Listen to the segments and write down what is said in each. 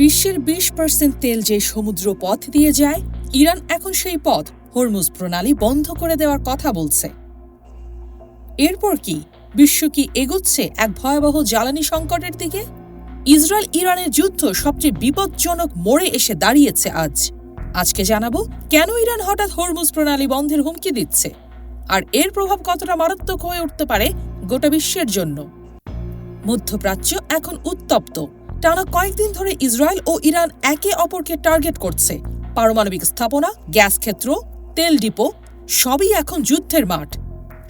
বিশ্বের বিশ পার্সেন্ট তেল যে সমুদ্র পথ দিয়ে যায়, ইরান এখন সেই পথ, হরমুজ প্রণালী বন্ধ করে দেওয়ার কথা বলছে। এরপর কি? বিশ্ব কি এগোচ্ছে এক ভয়াবহ জ্বালানি সংকটের দিকে? ইসরায়েল ইরানের যুদ্ধ সবচেয়ে বিপজ্জনক মোড়ে এসে দাঁড়িয়েছে আজ। আজকে জানাব, কেন ইরান হঠাৎ হরমুজ প্রণালী বন্ধের হুমকি দিচ্ছে? আর এর প্রভাব কতটা মারাত্মক হয়ে উঠতে পারে গোটা বিশ্বের জন্য? মধ্যপ্রাচ্য এখন উত্তপ্ত। টানা কয়েকদিন ধরে ইসরায়েল ও ইরান একে অপরকে টার্গেট করছে। পারমাণবিক স্থাপনা, গ্যাস ক্ষেত্র, তেল ডিপো, সবই এখন যুদ্ধের মাঠ।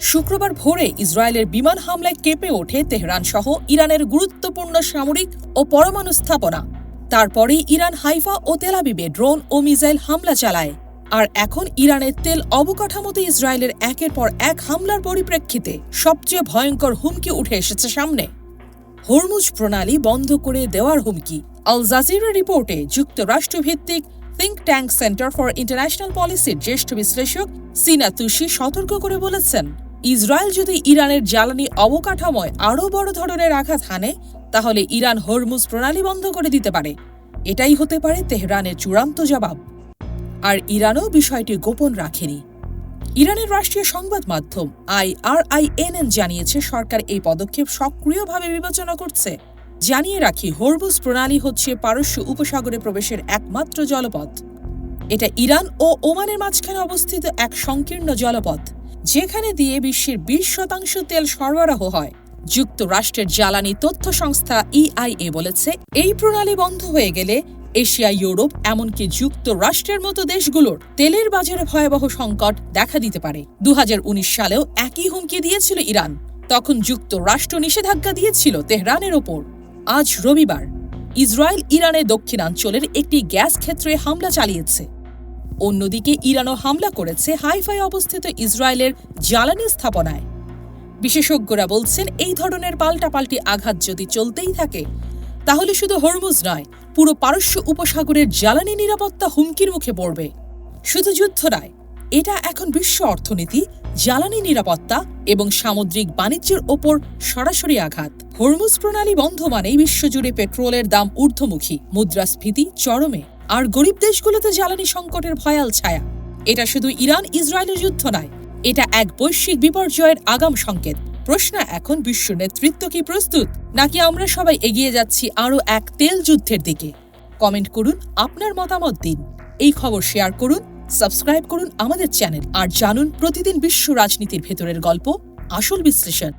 শুক্রবার ভোরে ইসরায়েলের বিমান হামলায় কেঁপে ওঠে তেহরান সহ ইরানের গুরুত্বপূর্ণ সামরিক ও পরমাণু স্থাপনা। তারপরেই ইরান হাইফা ও তেলাবিবে ড্রোন ও মিসাইল হামলা চালায়। আর এখন ইরানের তেল অবকাঠামোতে ইসরায়েলের একের পর এক হামলার পরিপ্রেক্ষিতে সবচেয়ে ভয়ঙ্কর হুমকি উঠে এসেছে সামনে। হরমুজ প্রণালী বন্ধ করে দেওয়ার হুমকি। আল জাজিরা রিপোর্টে যুক্তরাষ্ট্রভিত্তিক think tank centre for international পলিসির জ্যেষ্ঠ বিশ্লেষক সিনা তুষি সতর্ক করে বলেছেন, ইসরায়েল যদি ইরানের জ্বালানি অবকাঠামোয় আরও বড় ধরনের আঘাত হানে, তাহলে ইরান হরমুজ প্রণালী বন্ধ করে দিতে পারে। এটাই হতে পারে তেহরানের চূড়ান্ত জবাব। আর ইরানও বিষয়টি গোপন রাখেনি। ইরানের রাষ্ট্রীয় সংবাদ মাধ্যম আইআরআইএনএন জানিয়েছে, সরকার এই পদক্ষেপ সক্রিয়ভাবে বিবেচনা করছে। জানিয়ে রাখি, হরমুজ প্রণালী হচ্ছে পারস্য উপসাগরে প্রবেশের একমাত্র জলপথ। এটা ইরান ও ওমানের মাঝখানে অবস্থিত এক সংকীর্ণ জলপথ, যেখানে দিয়ে বিশ্বের বিশ শতাংশ তেল সরবরাহ হয়। যুক্তরাষ্ট্রের জ্বালানি তথ্য সংস্থা ইআইএ বলেছে, এই প্রণালী বন্ধ হয়ে গেলে এশিয়া, ইউরোপ, এমনকি যুক্তরাষ্ট্রের মতো দেশগুলোর তেলের বাজারে ভয়াবহ সংকট দেখা দিতে পারে। দু হাজার উনিশ সালেও একই হুমকি দিয়েছিল ইরান। তখন যুক্তরাষ্ট্র নিষেধাজ্ঞা দিয়েছিল তেহরানের ওপর। আজ রবিবার, ইসরায়েল ইরানের দক্ষিণাঞ্চলের একটি গ্যাস ক্ষেত্রে হামলা চালিয়েছে। অন্যদিকে ইরানও হামলা করেছে হাইফাই অবস্থিত ইসরায়েলের জ্বালানি স্থাপনায়। বিশেষজ্ঞরা বলছেন, এই ধরনের পাল্টাপাল্টি আঘাত যদি চলতেই থাকে তাহলে শুধু হরমুজ নয়, পুরো পারস্য উপসাগরের জ্বালানি নিরাপত্তা হুমকির মুখে পড়বে। শুধু যুদ্ধ নয়, এটা এখন বিশ্ব অর্থনীতি, জ্বালানি নিরাপত্তা এবং সামুদ্রিক বাণিজ্যের ওপর সরাসরি আঘাত। হরমুজ প্রণালী বন্ধ মানেই বিশ্বজুড়ে পেট্রোলের দাম ঊর্ধ্বমুখী, মুদ্রাস্ফীতি চরমে, আর গরিব দেশগুলোতে জ্বালানি সংকটের ভয়াল ছায়া। এটা শুধু ইরান ইসরায়েলের যুদ্ধ নয়, এটা এক বৈশ্বিক বিপর্যয়ের আগাম সংকেত। প্রশ্ন, এখন বিশ্ব নেতৃত্ব কি প্রস্তুত? নাকি আমরা সবাই এগিয়ে যাচ্ছি আরও এক তেল যুদ্ধের দিকে? কমেন্ট করুন আপনার মতামত দিন। এই খবর শেয়ার করুন, সাবস্ক্রাইব করুন আমাদের চ্যানেল, আর জানুন প্রতিদিন বিশ্ব রাজনীতির ভেতরের গল্প, আসল বিশ্লেষণ।